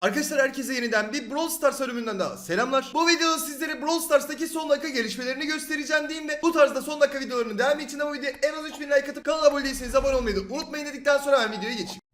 Arkadaşlar herkese yeniden bir Brawl Stars bölümünden daha selamlar. Bu videoda sizlere Brawl Stars'taki son dakika gelişmelerini göstereceğim diyeyim ve bu tarzda son dakika videolarının devamı için de bu videoya en az 3000 like atıp kanala abone değilseniz abone olmayı da unutmayın dedikten sonra hemen videoya geçeyim.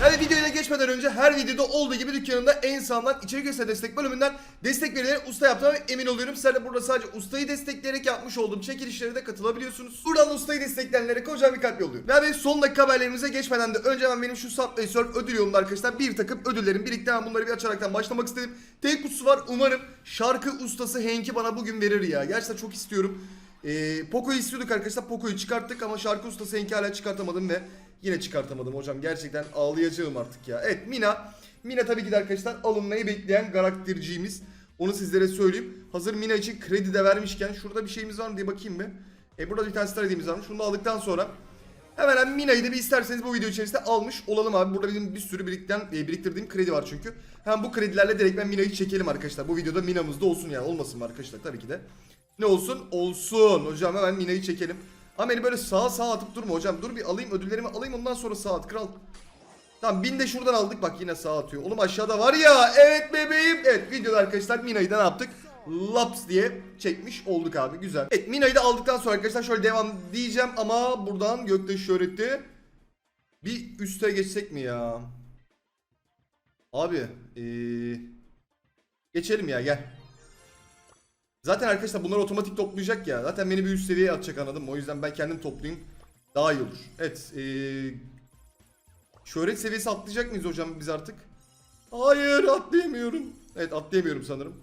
Hadi videoya geçmeden önce her videoda olduğu gibi dükkanında en sağlam içerik ve destek bölümünden destek verilerek usta yaptığıma emin oluyorum. Sizler de burada sadece ustayı destekleyerek yapmış olduğum çekilişlere de katılabiliyorsunuz. Buradan da ustayı destekleyenlere kocaman bir kalp yolluyorum. Ve abi son dakika haberlerimize geçmeden de önce ben benim şu Subway Surf ödül yolunda arkadaşlar bir takım ödüllerim birikti. Ben bunları bir açaraktan başlamak istedim. Tek kutusu var umarım şarkı ustası Henk'i bana bugün verir ya. Gerçekten çok istiyorum. Ee, Poco'yu istiyorduk arkadaşlar. Poco'yu çıkarttık ama şarkı ustası Henk'i hala çıkartamadım ve yine çıkartamadım hocam. Gerçekten ağlayacağım artık ya. Evet Mina. Mina tabii ki de arkadaşlar alınmayı bekleyen karakterciğimiz. Onu sizlere söyleyeyim. Hazır Mina için kredi de vermişken şurada bir şeyimiz var mı diye bakayım bir. E burada bir tane star hediyemiz varmış. Şunu aldıktan sonra Hemen Mina'yı da bir isterseniz bu video içerisinde almış olalım abi. Burada benim bir sürü birikten, e, biriktirdiğim kredi var çünkü. Hem bu kredilerle direkt ben Mina'yı çekelim arkadaşlar. Bu videoda Mina'mız da olsun yani. Olmasın mı arkadaşlar tabii ki de. Ne olsun? Olsun. Hocam hemen Mina'yı çekelim. Ama beni böyle sağa sağa atıp durma hocam. Dur bir alayım ödüllerimi alayım ondan sonra sağa at kral. Tamam bin de şuradan aldık bak yine sağa atıyor. Oğlum aşağıda var ya. Evet bebeğim. Evet videoda arkadaşlar Mina'yı da ne yaptık? Laps diye çekmiş olduk abi güzel. Evet Mina'yı da aldıktan sonra arkadaşlar şöyle devam diyeceğim ama buradan gökte şöhreti bir üste geçsek mi ya? Abi ee, geçelim ya gel. Zaten arkadaşlar bunlar otomatik toplayacak ya. Zaten beni bir üst seviyeye atacak anladım. O yüzden ben kendim toplayayım. Daha iyi olur. Evet. Ee, şöhret seviyesi atlayacak mıyız hocam biz artık? Hayır atlayamıyorum. Evet atlayamıyorum sanırım.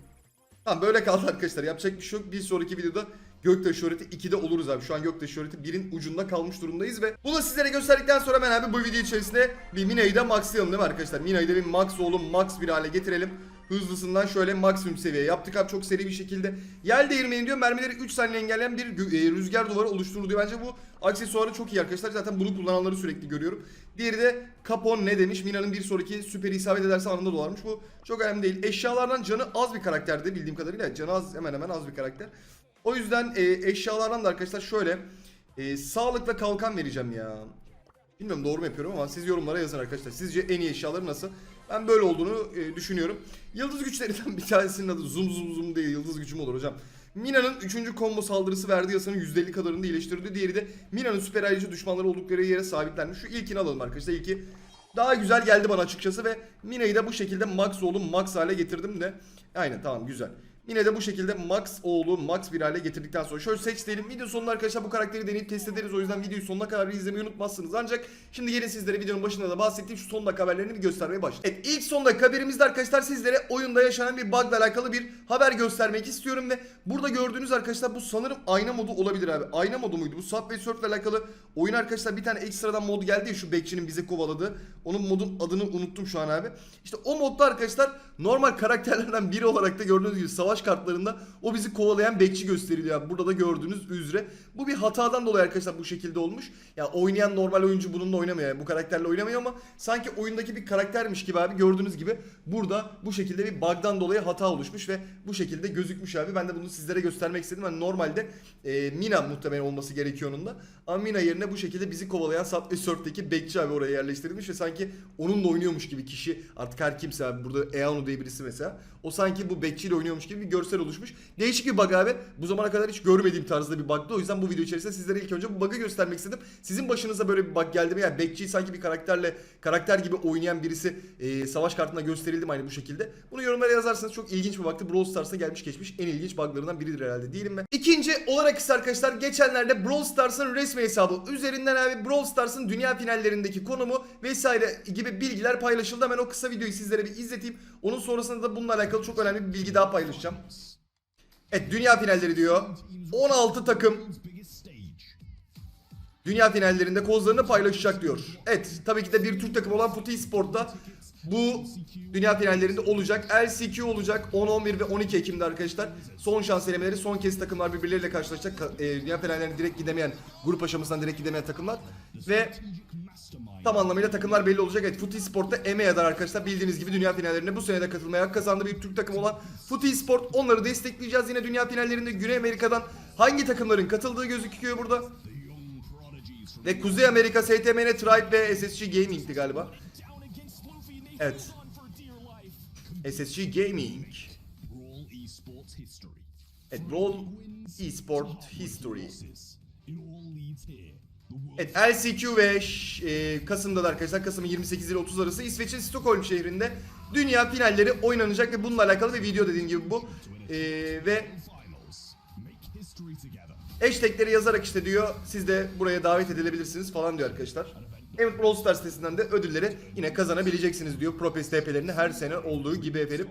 Tamam böyle kaldı arkadaşlar. Yapacak bir şey yok. Bir sonraki videoda Göktaş Şöhreti 2'de oluruz abi. Şu an Göktaş Şöhreti 1'in ucunda kalmış durumdayız ve bunu sizlere gösterdikten sonra ben abi bu video içerisinde bir Mina'yı da maxlayalım değil mi arkadaşlar? Mina'yı da bir max oğlum max bir hale getirelim. Hızlısından şöyle maksimum seviye yaptık abi çok seri bir şekilde. Yel değirmeni diyor mermileri 3 saniye engelleyen bir e, rüzgar duvarı oluşturur diyor. Bence bu aksesuarı çok iyi arkadaşlar. Zaten bunu kullananları sürekli görüyorum. Diğeri de Capon ne demiş? Mina'nın bir sonraki süperi isabet ederse anında dolarmış. Bu çok önemli değil. Eşyalardan canı az bir karakterdi bildiğim kadarıyla. Canı az hemen hemen az bir karakter. O yüzden e, eşyalardan da arkadaşlar şöyle e, sağlıkla kalkan vereceğim ya. Bilmiyorum doğru mu yapıyorum ama siz yorumlara yazın arkadaşlar. Sizce en iyi eşyaları nasıl? Ben böyle olduğunu e, düşünüyorum. Yıldız güçlerinden bir tanesinin adı zoom zoom zoom değil yıldız gücüm olur hocam. Mina'nın 3. combo saldırısı verdiği yasanın %50 kadarını da iyileştirdi. Diğeri de Mina'nın süper ayrıcı düşmanları oldukları yere sabitlenmiş. Şu ilkini alalım arkadaşlar. İlki daha güzel geldi bana açıkçası ve Mina'yı da bu şekilde max oğlum max hale getirdim de. Aynen tamam güzel. Yine de bu şekilde max oğlu max bir hale getirdikten sonra şöyle seç. Video sonunda arkadaşlar bu karakteri deneyip test ederiz. O yüzden videoyu sonuna kadar izlemeyi unutmazsınız. Ancak şimdi gelin sizlere videonun başında da bahsettiğim şu son dakika haberlerini bir göstermeye başlayalım. Evet ilk son dakika haberimizde arkadaşlar sizlere oyunda yaşanan bir bug'la alakalı bir haber göstermek istiyorum ve burada gördüğünüz arkadaşlar bu sanırım ayna modu olabilir abi. Ayna modu muydu? Bu Subway Surf ile alakalı oyun arkadaşlar bir tane ekstradan mod geldi ya şu bekçinin bizi kovaladığı. Onun modun adını unuttum şu an abi. İşte o modda arkadaşlar normal karakterlerden biri olarak da gördüğünüz gibi savaş kartlarında o bizi kovalayan bekçi gösteriliyor. Burada da gördüğünüz üzere. Bu bir hatadan dolayı arkadaşlar bu şekilde olmuş. Ya oynayan normal oyuncu bununla oynamıyor. Bu karakterle oynamıyor ama sanki oyundaki bir karaktermiş gibi abi gördüğünüz gibi burada bu şekilde bir bug'dan dolayı hata oluşmuş ve bu şekilde gözükmüş abi. Ben de bunu sizlere göstermek istedim. Hani normalde e, Mina muhtemelen olması gerekiyor onun da. Ama Mina yerine bu şekilde bizi kovalayan Subway Surf'teki bekçi abi oraya yerleştirilmiş ve sanki onunla oynuyormuş gibi kişi artık her kimse abi burada Eano diye birisi mesela. O sanki bu bekçiyle oynuyormuş gibi bir görsel oluşmuş. Değişik bir bug abi. Bu zamana kadar hiç görmediğim tarzda bir bug'dı. O yüzden bu video içerisinde sizlere ilk önce bu bug'ı göstermek istedim. Sizin başınıza böyle bir bug geldi mi? Yani bekçiyi sanki bir karakterle karakter gibi oynayan birisi e, savaş kartında gösterildi mi aynı bu şekilde? Bunu yorumlara yazarsanız çok ilginç bir bug'tı. Brawl Stars'a gelmiş geçmiş en ilginç bug'larından biridir herhalde değilim ben. İkinci olarak ise arkadaşlar geçenlerde Brawl Stars'ın resmi hesabı üzerinden abi Brawl Stars'ın dünya finallerindeki konumu vesaire gibi bilgiler paylaşıldı. Hemen o kısa videoyu sizlere bir izleteyim. Onun sonrasında da bununla alakalı çok önemli bir bilgi daha paylaşacağım. Evet dünya finalleri diyor. 16 takım dünya finallerinde kozlarını paylaşacak diyor. Evet tabii ki de bir Türk takımı olan Futi Sport'ta bu dünya finallerinde olacak. LCQ olacak 10, 11 ve 12 Ekim'de arkadaşlar. Son şans elemeleri son kez takımlar birbirleriyle karşılaşacak. Ka- e, dünya finallerine direkt gidemeyen, grup aşamasından direkt gidemeyen takımlar. Ve tam anlamıyla takımlar belli olacak. Evet Futi Sport'ta EMEA'dan arkadaşlar bildiğiniz gibi dünya finallerine bu sene de katılmaya hak kazandı bir Türk takımı olan Futi Sport. Onları destekleyeceğiz. Yine dünya finallerinde Güney Amerika'dan hangi takımların katıldığı gözüküyor burada. Ve Kuzey Amerika STMN Tribe ve SSG Gaming'ti galiba. Evet. SSG Gaming. Evet, Brawl Esport History. Evet LCQ ve e, Kasım'da da arkadaşlar Kasım'ın 28 ile 30 arası İsveç'in Stockholm şehrinde dünya finalleri oynanacak ve bununla alakalı bir video dediğim gibi bu. E, ve hashtagleri yazarak işte diyor siz de buraya davet edilebilirsiniz falan diyor arkadaşlar. Evet Brawl Stars sitesinden de ödülleri yine kazanabileceksiniz diyor. Propes TP'lerini her sene olduğu gibi efendim.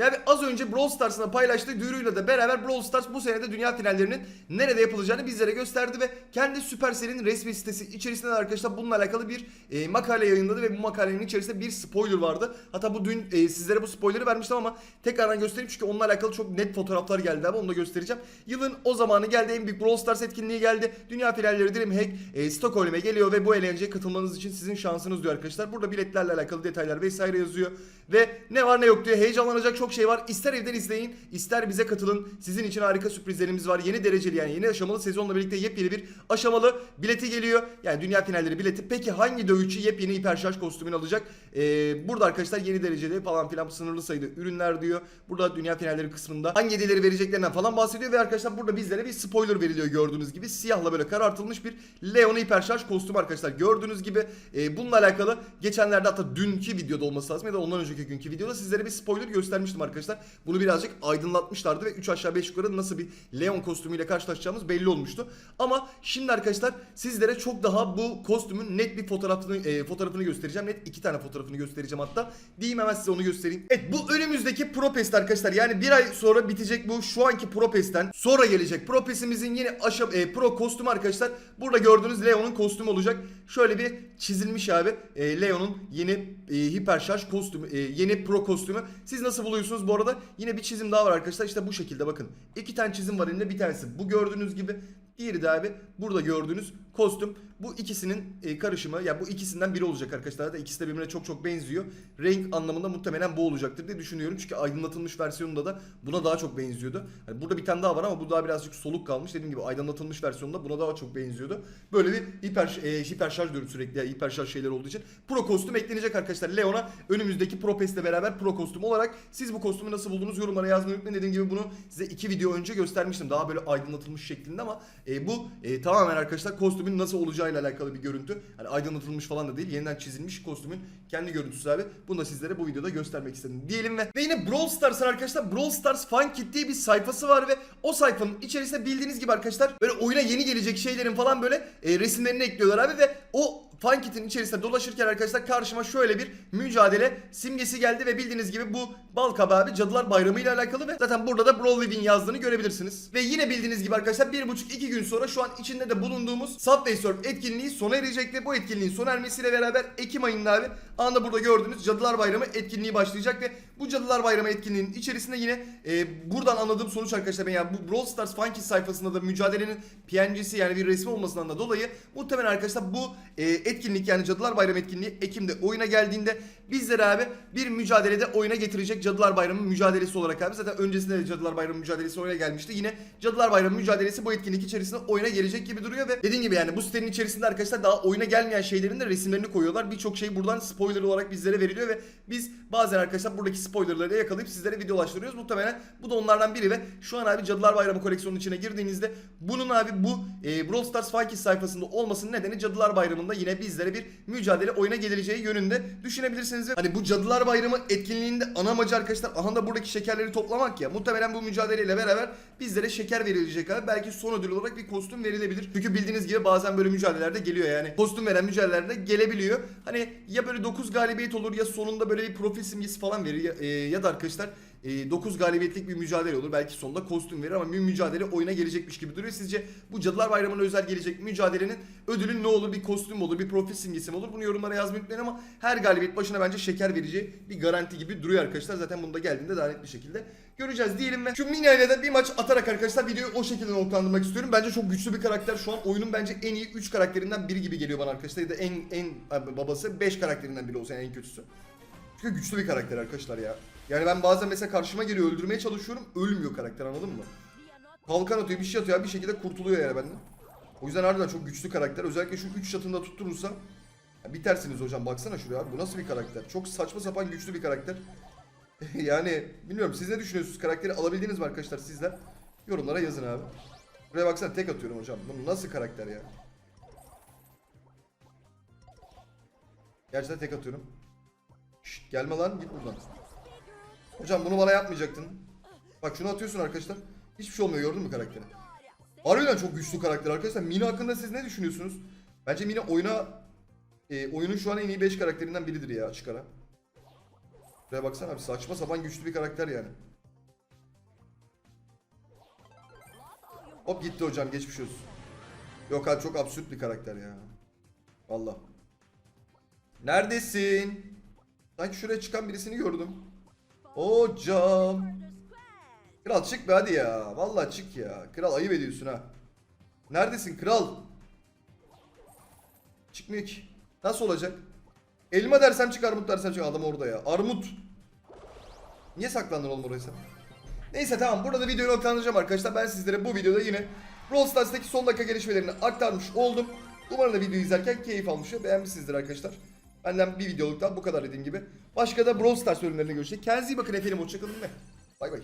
Yani az önce Brawl Stars'ın paylaştığı duyuruyla da beraber Brawl Stars bu senede dünya finallerinin nerede yapılacağını bizlere gösterdi ve kendi Supercell'in resmi sitesi içerisinde de arkadaşlar bununla alakalı bir e, makale yayınladı ve bu makalenin içerisinde bir spoiler vardı. Hatta bu dün e, sizlere bu spoiler'ı vermiştim ama tekrardan göstereyim çünkü onunla alakalı çok net fotoğraflar geldi ama onu da göstereceğim. Yılın o zamanı geldi en büyük Brawl Stars etkinliği geldi. Dünya finalleri Dreamhack e, Stockholm'e geliyor ve bu eğlenceye katılmanız için sizin şansınız diyor arkadaşlar. Burada biletlerle alakalı detaylar vesaire yazıyor. Ve ne var ne yok diyor. Heyecanlanacak çok şey var. İster evden izleyin, ister bize katılın. Sizin için harika sürprizlerimiz var. Yeni dereceli yani yeni aşamalı sezonla birlikte yepyeni bir aşamalı bileti geliyor. Yani dünya finalleri bileti. Peki hangi dövüşçü yepyeni hiper şarj kostümünü alacak? Ee, burada arkadaşlar yeni dereceli falan filan sınırlı sayıda ürünler diyor. Burada dünya finalleri kısmında hangi hediyeleri vereceklerinden falan bahsediyor ve arkadaşlar burada bizlere bir spoiler veriliyor gördüğünüz gibi. Siyahla böyle karartılmış bir Leon hiper şarj kostümü arkadaşlar. Gördüğünüz gibi e, bununla alakalı geçenlerde hatta dünkü videoda olması lazım ya da ondan önceki günkü videoda sizlere bir spoiler göstermiştim arkadaşlar. Bunu birazcık aydınlatmışlardı ve 3 aşağı 5 yukarı nasıl bir Leon kostümüyle karşılaşacağımız belli olmuştu. Ama şimdi arkadaşlar sizlere çok daha bu kostümün net bir fotoğrafını e, fotoğrafını göstereceğim. Net iki tane fotoğrafını göstereceğim hatta. Diyeyim hemen size onu göstereyim. Evet bu önümüzdeki Propest arkadaşlar. Yani bir ay sonra bitecek bu şu anki Propest'ten sonra gelecek. Propest'imizin yeni aşa e, pro kostümü arkadaşlar. Burada gördüğünüz Leon'un kostümü olacak. Şöyle bir çizilmiş abi. E, Leon'un yeni e, hiper şarj kostümü, e, yeni pro kostümü. Siz nasıl buluyorsunuz bu arada? Yine bir çizim daha var arkadaşlar. İşte bu şekilde bakın. İki tane çizim var elimde. Bir tanesi bu gördüğünüz gibi. Diğeri de abi burada gördüğünüz kostüm. Bu ikisinin e, karışımı ya bu ikisinden biri olacak arkadaşlar. Da ikisi de birbirine çok çok benziyor. Renk anlamında muhtemelen bu olacaktır diye düşünüyorum. Çünkü aydınlatılmış versiyonunda da buna daha çok benziyordu. Hani burada bir tane daha var ama bu daha birazcık soluk kalmış. Dediğim gibi aydınlatılmış versiyonunda buna daha çok benziyordu. Böyle bir hiper e, hiper şarj diyorum sürekli ya hiper şarj şeyler olduğu için. Pro kostüm eklenecek arkadaşlar. Leon'a önümüzdeki Pro Pest'le beraber pro kostüm olarak siz bu kostümü nasıl buldunuz yorumlara yazmayı unutmayın. Dediğim gibi bunu size iki video önce göstermiştim. Daha böyle aydınlatılmış şeklinde ama e, bu e, tamamen arkadaşlar kostümün nasıl olacağıyla alakalı bir görüntü. Hani aydınlatılmış falan da değil. Yeniden çizilmiş kostümün kendi görüntüsü abi. Bunu da sizlere bu videoda göstermek istedim. Diyelim ve ve yine Brawl Stars'ın arkadaşlar Brawl Stars Fan Kit diye bir sayfası var ve o sayfanın içerisinde bildiğiniz gibi arkadaşlar böyle oyuna yeni gelecek şeylerin falan böyle e, resimlerini ekliyorlar abi ve o Fan Kit'in içerisinde dolaşırken arkadaşlar karşıma şöyle bir mücadele simgesi geldi ve bildiğiniz gibi bu bal kabağı abi Cadılar Bayramı ile alakalı ve zaten burada da Brawl Living yazdığını görebilirsiniz. Ve yine bildiğiniz gibi arkadaşlar 1,5-2 gün sonra şu an içinde de bulunduğumuz Subway Surf etkinliği sona erecek ve bu etkinliğin sona ermesiyle beraber Ekim ayında abi anda burada gördüğünüz Cadılar Bayramı etkinliği başlayacak ve bu Cadılar Bayramı etkinliğinin içerisinde yine e, buradan anladığım sonuç arkadaşlar ben yani bu Brawl Stars Funky sayfasında da mücadelenin PNG'si yani bir resmi olmasından da dolayı muhtemelen arkadaşlar bu e, etkinlik yani Cadılar Bayramı etkinliği Ekim'de oyuna geldiğinde bizlere abi bir mücadelede oyuna getirecek Cadılar Bayramı mücadelesi olarak abi zaten öncesinde de Cadılar Bayramı mücadelesi oyuna gelmişti. Yine Cadılar Bayramı mücadelesi bu etkinlik içerisinde oyuna gelecek gibi duruyor ve dediğim gibi yani bu sitenin içerisinde arkadaşlar daha oyuna gelmeyen şeylerin de resimlerini koyuyorlar. Birçok şey buradan spoiler olarak bizlere veriliyor ve biz bazen arkadaşlar buradaki spoilerları yakalayıp sizlere videolaştırıyoruz. Muhtemelen bu da onlardan biri ve şu an abi Cadılar Bayramı koleksiyonunun içine girdiğinizde bunun abi bu e, Brawl Stars Funky sayfasında olmasının nedeni Cadılar Bayramı'nda yine bizlere bir mücadele oyuna geleceği yönünde düşünebilirsiniz ve hani bu Cadılar Bayramı etkinliğinde ana amacı arkadaşlar aha da buradaki şekerleri toplamak ya. Muhtemelen bu mücadeleyle beraber bizlere şeker verilecek abi. Belki son ödül olarak bir kostüm verilebilir. Çünkü bildiğiniz gibi bazen böyle mücadelelerde geliyor yani. Kostüm veren mücadelelerde gelebiliyor. Hani ya böyle 9 galibiyet olur ya sonunda böyle bir profil simgesi falan verir ya, e, ya da arkadaşlar 9 galibiyetlik bir mücadele olur. Belki sonunda kostüm verir ama bir mücadele oyuna gelecekmiş gibi duruyor. Sizce bu Cadılar Bayramı'na özel gelecek mücadelenin ödülü ne olur? Bir kostüm olur? Bir profil simgesi mi olur? Bunu yorumlara yazmayı unutmayın ama her galibiyet başına bence şeker vereceği bir garanti gibi duruyor arkadaşlar. Zaten bunu da geldiğinde daha net bir şekilde göreceğiz diyelim ve şu mini aileden bir maç atarak arkadaşlar videoyu o şekilde noktalandırmak istiyorum. Bence çok güçlü bir karakter. Şu an oyunun bence en iyi 3 karakterinden biri gibi geliyor bana arkadaşlar. Ya da en en babası 5 karakterinden biri olsa en kötüsü. Çünkü güçlü bir karakter arkadaşlar ya. Yani ben bazen mesela karşıma geliyor öldürmeye çalışıyorum. Ölmüyor karakter anladın mı? Kalkan atıyor bir şey atıyor bir şekilde kurtuluyor yani benden. O yüzden harbiden çok güçlü karakter. Özellikle şu 3 şatında tutturursa Ya bitersiniz hocam baksana şuraya bu nasıl bir karakter? Çok saçma sapan güçlü bir karakter. yani bilmiyorum siz ne düşünüyorsunuz? Karakteri alabildiniz mi arkadaşlar sizler? Yorumlara yazın abi. Buraya baksana tek atıyorum hocam. Bu nasıl karakter ya? Gerçekten tek atıyorum. Şşt, gelme lan git buradan. Hocam bunu bana yapmayacaktın. Bak şunu atıyorsun arkadaşlar. Hiçbir şey olmuyor gördün mü karakteri? Harbiden çok güçlü karakter arkadaşlar. Mina hakkında siz ne düşünüyorsunuz? Bence Mina oyuna e, oyunun şu an en iyi 5 karakterinden biridir ya açık ara. Buraya baksana abi saçma sapan güçlü bir karakter yani. Hop gitti hocam geçmiş olsun. Yok abi çok absürt bir karakter ya. Valla. Neredesin? Sanki şuraya çıkan birisini gördüm. Hocam. Kral çık be hadi ya. Vallahi çık ya. Kral ayıp ediyorsun ha. Neredesin kral? Çıkmıyor ki. Nasıl olacak? Elma dersem çık armut dersem çık adam orada ya. Armut. Niye saklandın oğlum oraya? Neyse tamam burada da videoyu noktalandıracağım arkadaşlar. Ben sizlere bu videoda yine Brawl Stars'taki son dakika gelişmelerini aktarmış oldum. Umarım da videoyu izlerken keyif almış ve beğenmişsinizdir arkadaşlar. Benden bir videoluktan bu kadar dediğim gibi. Başka da Brawl Stars bölümlerinde görüşecek. Kendinize iyi bakın efendim. Hoşçakalın bay bay.